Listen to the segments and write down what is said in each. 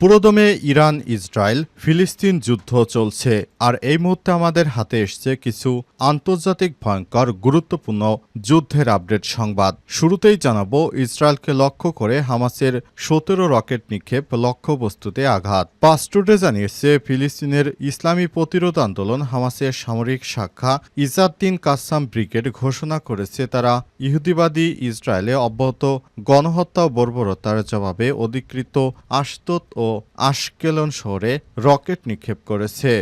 পুরোদমে Iran, Israel, ফিলিস্তিন যুদ্ধ চলছে, আর এই মুহূর্তে আমাদের হাতে এসছে কিছু আন্তর্জাতিক ভয়ঙ্কর, গুরুত্বপূর্ণ যুদ্ধের আপডেট সংবাদ। শুরুতেই জানাব, ইসরায়েলকে লক্ষ্য করে হামাসের সতেরো রকেট নিক্ষেপ লক্ষ্যবস্তুতে আঘাত। পাস্টুডে জানিয়েছে, ফিলিস্তিনের ইসলামী প্রতিরোধ আন্দোলন হামাসের সামরিক শাখা ইজাদ্দিন কাসাম ব্রিগেড ঘোষণা করেছে, তারা ইহুদিবাদী ইসরায়েলে অব্যাহত গণহত্যা বর্বরতার জবাবে অধিকৃত আশতোত ও আশকেলন শহরে রকেট নিক্ষেপ করেছে।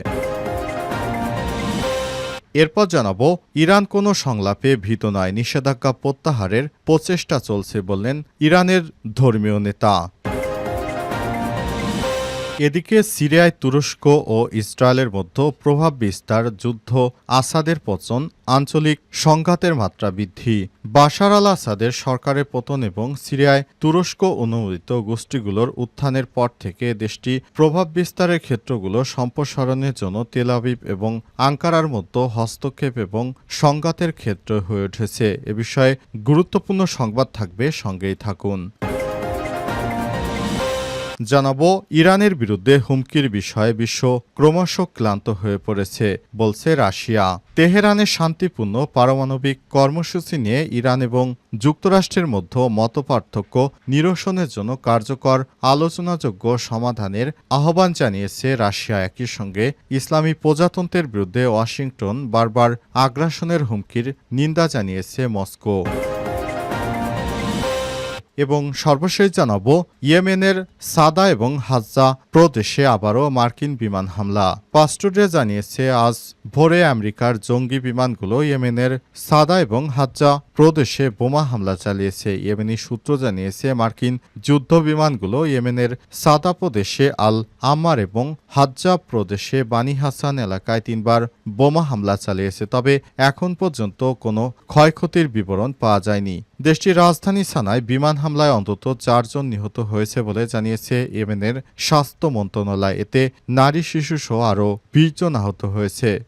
এরপর জানাব, ইরান কোনো সংলাপে ভীত নয়, নিষেধাজ্ঞা প্রত্যাহারের প্রচেষ্টা চলছে বললেন ইরানের ধর্মীয় নেতা। এদিকে সিরিয়ায় তুরস্ক ও ইসরায়েলের মধ্যে প্রভাব বিস্তার, যুদ্ধ, আসাদের পচন আঞ্চলিক সংঘাতের মাত্রা বৃদ্ধি। বাশার আল আসাদের সরকারের পতন এবং সিরিয়ায় তুরস্ক অনুমোদিত গোষ্ঠীগুলোর উত্থানের পর থেকে দেশটি প্রভাব বিস্তারের ক্ষেত্রগুলো সম্প্রসারণের জন্য তেলাবিব এবং আঙ্কারার মধ্যে হস্তক্ষেপ এবং সংঘাতের ক্ষেত্র হয়ে উঠেছে। এ বিষয়ে গুরুত্বপূর্ণ সংবাদ থাকবে, সঙ্গেই থাকুন। জানাব, ইরানের বিরুদ্ধে হুমকির বিষয়ে বিশ্ব ক্রমশ ক্লান্ত হয়ে পড়েছে, বলছে রাশিয়া। তেহরানে শান্তিপূর্ণ পারমাণবিক কর্মসূচি নিয়ে ইরান এবং যুক্তরাষ্ট্রের মধ্যে মতপার্থক্য নিরসনের জন্য কার্যকর আলোচনাযোগ্য সমাধানের আহ্বান জানিয়েছে রাশিয়া। একই সঙ্গে ইসলামী প্রজাতন্ত্রের বিরুদ্ধে ওয়াশিংটন বারবার আগ্রাসনের হুমকির নিন্দা জানিয়েছে মস্কো। এবং সর্বশেষ জানাব, ইয়েমেনের সাদা এবং হাজ্জা প্রদেশে আবারও মার্কিন বিমান হামলা। পাস্টুডে জানিয়েছে, আজ ভোরে আমেরিকার জঙ্গি বিমানগুলো ইয়েমেনের সাদা এবং হাজ্জা প্রদেশে বোমা হামলা চালিয়েছে ইয়েমেনি সূত্র জানিয়েছে মার্কিন যুদ্ধ বিমানগুলো ইয়েমেনের সাদা প্রদেশে আল আমার এবং হাজ্জা প্রদেশে বানি হাসান এলাকায় তিনবার বোমা হামলা চালিয়েছে, তবে এখন পর্যন্ত কোনো ক্ষয়ক্ষতির বিবরণ পাওয়া যায়নি। দেশটির রাজধানী সানায় বিমান হামলায় অন্তত চারজন নিহত হয়েছে বলে জানিয়েছে ইয়েমেনের স্বাস্থ্য মন্ত্রণালয়। এতে নারী শিশুসহ আরও বিশ জন আহত হয়েছে।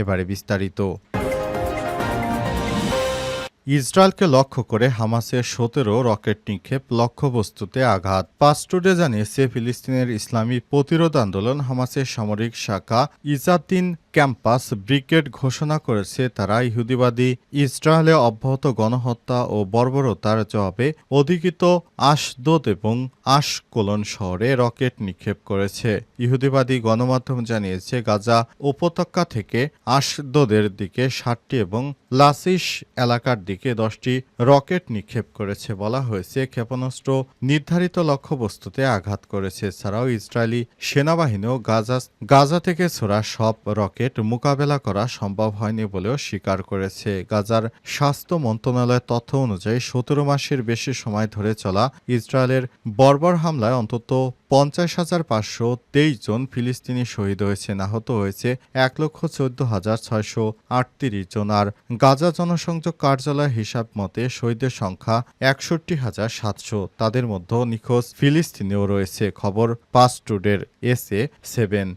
এবারে বিস্তারিত। ইসরায়েলকে লক্ষ্য করে হামাসের সতেরো রকেট নিক্ষেপ লক্ষ্যবস্তুতে আঘাত। পাস্টুডে জানিয়েছে ফিলিস্তিনের ইসলামী প্রতিরোধ আন্দোলন হামাসের সামরিক শাখা ইজাদ্দিন ক্যাম্পাস ব্রিগেড ঘোষণা করেছে, তারা ইহুদিবাদী ইসরায়েলে অব্যাহত গণহত্যা ও বর্বরতার জবাবে অধিকৃত আশদোদ এবং আশকোলন শহরে রকেট নিক্ষেপ করেছে। ইহুদিবাদী গণমাধ্যম জানিয়েছে, গাজা উপত্যকা থেকে আশদোদের দিকে ষাটটি এবং লাসিস এলাকার দিকে দশটি রকেট নিক্ষেপ করেছে বলা হয়েছে। ক্ষেপণাস্ত্র নির্ধারিত লক্ষ্যবস্তুতে আঘাত করেছে, এছাড়াও ইসরায়েলি সেনাবাহিনীও গাজা গাজা থেকে ছোড়া সব রকেট মোকাবেলা করা সম্ভব হয়নি বলেও স্বীকার করেছে। গাজার স্বাস্থ্য মন্ত্রণালয়ের তথ্য অনুযায়ী সতেরো মাসের বেশি সময় ধরে চলা ইসরায়েলের বর্বর হামলায় অন্তত পঞ্চাশ হাজার পাঁচশো তেইশ জন ফিলিস্তিনি শহীদ হয়েছেন আহত হয়েছে এক লক্ষ চোদ্দ হাজার ছয়শো আটত্রিশ জন। আর গাজা জনসংযোগ কার্যালয় হিসাব মতে শহীদের সংখ্যা একষট্টি হাজার সাতশো। তাদের মধ্যে নিখোঁজ ফিলিস্তিনিও রয়েছে। খবর পাসটুডের এস এ সেভেন।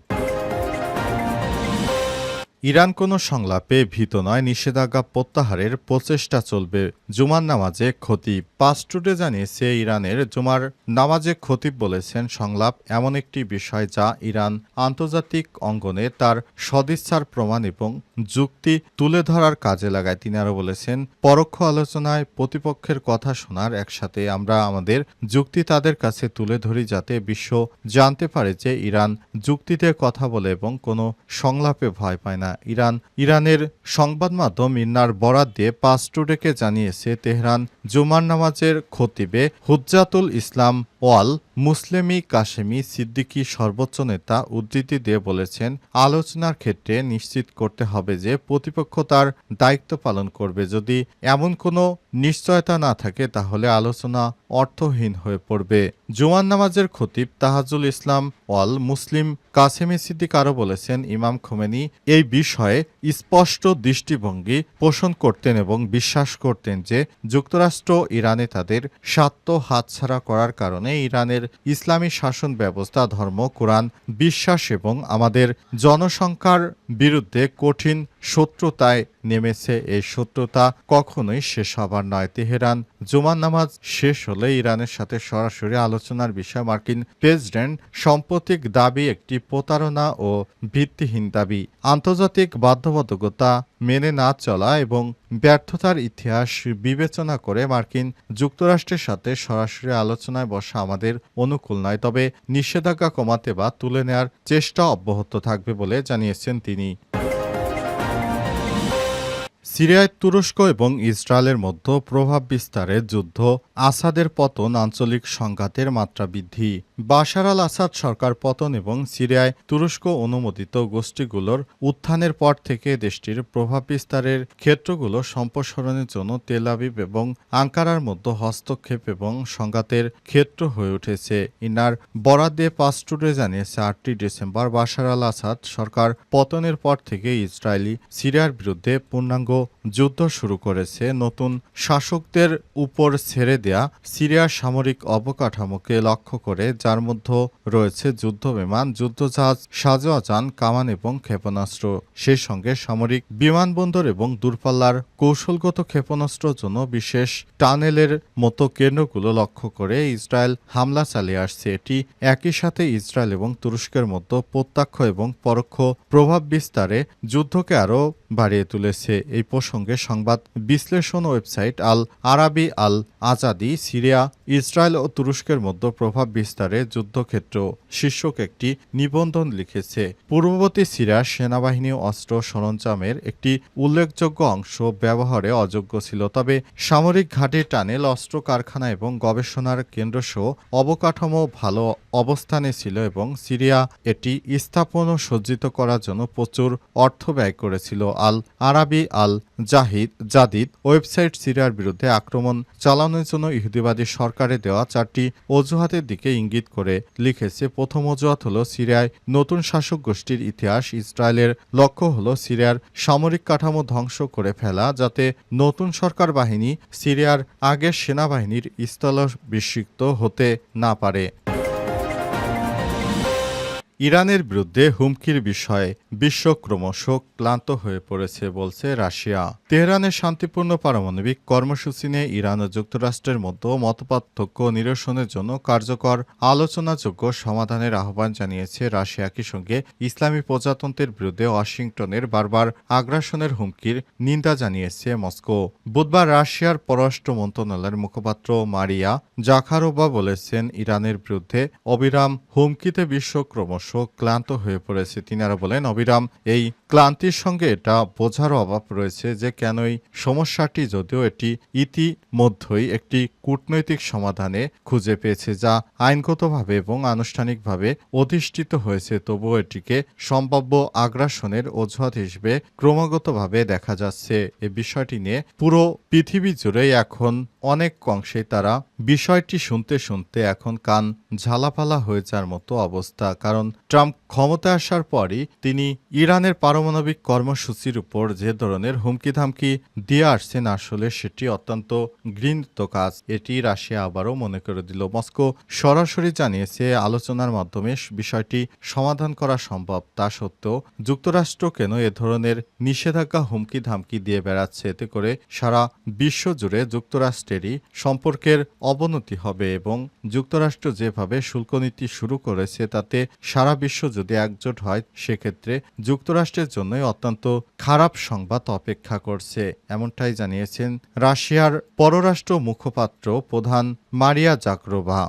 ইরান কোনো সংলাপে ভীত নয়, নিষেধাজ্ঞা প্রত্যাহারের প্রচেষ্টা চলবে। জুমার নামাজে খতিব পাস্টুডে জানিয়েছে, ইরানের জুমার নামাজে খতিব বলেছেন সংলাপ এমন একটি বিষয় যা ইরান আন্তর্জাতিক অঙ্গনে তার সদিচ্ছার প্রমাণ এবং যুক্তি তুলে ধরার কাজে লাগায়। তিনি আরও বলেছেন, পরোক্ষ আলোচনায় প্রতিপক্ষের কথা শোনার একসাথে আমরা আমাদের যুক্তি তাদের কাছে তুলে ধরি যাতে বিশ্ব জানতে পারে যে ইরান যুক্তিতে কথা বলে এবং কোনো সংলাপে ভয় পায় না। ইরান। ইরানের সংবাদ মাধ্যম ইন্নার বরাদ দিয়ে পাস্টুডেকে জানিয়েছে তেহরান জুমার নামাজের খতিবে হুজ্জাতুল ইসলাম ওয়াল মুসলেমি কাশেমি সিদ্দিকী সর্বোচ্চ নেতা উদ্ধৃতি দিয়ে বলেছেন, আলোচনার ক্ষেত্রে নিশ্চিত করতে হবে যে প্রতিপক্ষ তার দায়িত্ব পালন করবে। যদি এমন কোনো নিশ্চয়তা না থাকে, তাহলে আলোচনা অর্থহীন হয়ে পড়বে। জুমান নামাজের খতিব তাহাজুল ইসলাম ওয়াল মুসলিম কাসেমি সিদ্দিক আরও বলেছেন, ইমাম খোমেনি এই বিষয়ে স্পষ্ট দৃষ্টিভঙ্গি পোষণ করতেন এবং বিশ্বাস করতেন যে যুক্তরাষ্ট্র ইরানে তাদের স্বার্থ হাতছাড়া করার কারণে ইরানের ইসলামী শাসন ব্যবস্থা ধর্ম কোরআন বিশ্বাস এবং আমাদের জনসংখ্যার বিরুদ্ধে কঠিন শত্রুতায় নেমেছে এই শত্রুতা কখনোই শেষ হবার নয়। তেহরান জুমান নামাজ শেষ হলে ইরানের সাথে সরাসরি আলোচনার বিষয়ে মার্কিন প্রেসিডেন্ট সাম্প্রতিক দাবি একটি প্রতারণা ও ভিত্তিহীন দাবি। আন্তর্জাতিক বাধ্যবাধকতা মেনে না চলা এবং ব্যর্থতার ইতিহাস বিবেচনা করে মার্কিন যুক্তরাষ্ট্রের সাথে সরাসরি আলোচনায় বসা আমাদের অনুকূল নয়, তবে নিষেধাজ্ঞা কমাতে বা তুলে নেওয়ার চেষ্টা অব্যাহত থাকবে বলে জানিয়েছেন তিনি। সিরিয়ায় তুরস্ক এবং ইসরায়েলের মধ্যে প্রভাব বিস্তারের যুদ্ধ আসাদের পতন আঞ্চলিক সংঘাতের মাত্রা বৃদ্ধি। বাশার আল আসাদ সরকার পতন এবং সিরিয়ায় তুরস্ক অনুমোদিত গোষ্ঠীগুলোর উত্থানের পর থেকে দেশটির প্রভাব বিস্তারের ক্ষেত্রগুলো সম্প্রসারণের জন্য তেল আবিব এবং আঙ্কারার মধ্যে হস্তক্ষেপ এবং সংঘাতের ক্ষেত্র হয়ে উঠেছে। ইনার বরাদ্দে পাস্টুরে জানিয়েছে আটটি ডিসেম্বর বাশার আল আসাদ সরকার পতনের পর থেকে ইসরায়েলি সিরিয়ার বিরুদ্ধে পূর্ণাঙ্গ যুদ্ধ শুরু করেছে। নতুন শাসকদের উপর ছেড়ে দেয়া সিরিয়ার সামরিক অবকাঠামোকে লক্ষ্য করে যার মধ্যে রয়েছে যুদ্ধ বিমান যুদ্ধজাহাজ সাজোয়াজান কামান এবং ক্ষেপণাস্ত্র। সেই সঙ্গে সামরিক বিমানবন্দর এবং দূরপাল্লার কৌশলগত ক্ষেপণাস্ত্রের জন্য বিশেষ টানেলের মতো কেন্দ্রগুলো লক্ষ্য করে ইসরায়েল হামলা চালিয়ে আসছে। এটি একই সাথে ইসরায়েল এবং তুরস্কের মধ্যে প্রত্যক্ষ এবং পরোক্ষ প্রভাব বিস্তারে যুদ্ধকে আরও বাড়িয়ে তুলেছে। এই প্রসঙ্গে সংবাদ বিশ্লেষণ ওয়েবসাইট আল আরাবি আল আজাদি, সিরিয়া, ইসরায়েল ও তুরস্কের মধ্যে প্রভাব বিস্তারে যুদ্ধক্ষেত্র শীর্ষক একটি নিবন্ধন লিখেছে। পূর্ববর্তী সিরিয়ার সেনাবাহিনী অস্ত্র সরঞ্জামের একটি উল্লেখযোগ্য অংশ, ব্যবহারে অযোগ্য ছিল। তবে সামরিক ঘাটে টানেল অস্ত্র কারখানা এবং গবেষণার কেন্দ্রসহ অবকাঠামো ভালো অবস্থানে ছিল এবং সিরিয়া এটি স্থাপন ও সজ্জিত করার জন্য প্রচুর অর্থ ব্যয় করেছিল। আল আরাবি আল জাহিদ জাদিদ ওয়েবসাইট সিরিয়ার বিরুদ্ধে আক্রমণ চালানোর জন্য ইহুদিবাদী সরকারের দেওয়া চারটি অজুহাতের দিকে ইঙ্গিত করে লিখেছে, প্রথম অজুহাত হল সিরিয়ায় নতুন শাসক গোষ্ঠীর ইতিহাস, ইসরায়েলের লক্ষ্য হল সিরিয়ার সামরিক কাঠামো ধ্বংস করে ফেলা, যাতে নতুন সরকার বাহিনী সিরিয়ার আগের সেনাবাহিনীর স্থলাভিষিক্ত হতে না পারে। ইরানের বিরুদ্ধে হুমকির বিষয়ে বিশ্ব ক্রমশ ক্লান্ত হয়ে পড়েছে বলছে রাশিয়া। তেহরানের শান্তিপূর্ণ পারমাণবিক কর্মসূচি নিয়ে ইরান ও যুক্তরাষ্ট্রের মধ্যে মতপার্থক্য নিরসনের জন্য কার্যকর আলোচনাযোগ্য সমাধানের আহ্বান জানিয়েছে রাশিয়া। একই সঙ্গে ইসলামী প্রজাতন্ত্রের বিরুদ্ধে ওয়াশিংটনের বারবার আগ্রাসনের হুমকির নিন্দা জানিয়েছে মস্কো। বুধবার রাশিয়ার পররাষ্ট্র মন্ত্রণালয়ের মুখপাত্র মারিয়া জাখারোবা বলেছেন, ইরানের বিরুদ্ধে অবিরাম হুমকিতে বিশ্ব ক্রমশ ক্লান্ত হয়ে পড়েছে। তিনি আরও বলেন, অবিরাম, এই ক্লান্তির সঙ্গে এটা বোঝার অভাব রয়েছে যে কেন এই সমস্যাটি যদিও এটি ইতিমধ্যেই একটি কূটনৈতিক সমাধানে খুঁজে পেয়েছে যা আইনগতভাবে এবং আনুষ্ঠানিকভাবে অধিষ্ঠিত হয়েছে। তবুও এটিকে সম্ভাব্য আগ্রাসনের অজুহাত হিসেবে ক্রমাগতভাবে দেখা যাচ্ছে। এ বিষয়টি নিয়ে পুরো পৃথিবী জুড়েই এখন অনেক অংশে তারা বিষয়টি শুনতে শুনতে এখন কান ঝালাপালা হয়ে যাওয়ার মতো অবস্থা। কারণ ট্রাম্প ক্ষমতায় আসার পরই তিনি ইরানের পারমাণবিক কর্মসূচির উপর যে ধরনের হুমকি ধামকি দিয়ে আসছেন, আসলে সেটি অত্যন্ত ঘৃণিত কাজ। এটি রাশিয়া আবারও মনে করে দিল। মস্কো সরাসরি জানিয়েছে, আলোচনার মাধ্যমে বিষয়টি সমাধান করা সম্ভব। তা সত্ত্বেও যুক্তরাষ্ট্র কেন এ ধরনের নিষেধাজ্ঞা হুমকি ধামকি দিয়ে বেড়াচ্ছে? এতে করে সারা বিশ্ব জুড়ে যুক্তরাষ্ট্রেরই সম্পর্কের অবনতি হবে এবং যুক্তরাষ্ট্র যেভাবে শুল্ক নীতি শুরু করেছে, তাতে সারা বিশ্ব যদি একজোট হয়, সেক্ষেত্রে যুক্তরাষ্ট্রের জন্যই অত্যন্ত খারাপ সংবাদ অপেক্ষা করছে। এমনটাই জানিয়েছেন রাশিয়ার পররাষ্ট্র মুখপাত্র প্রধান মারিয়া জাকরোভা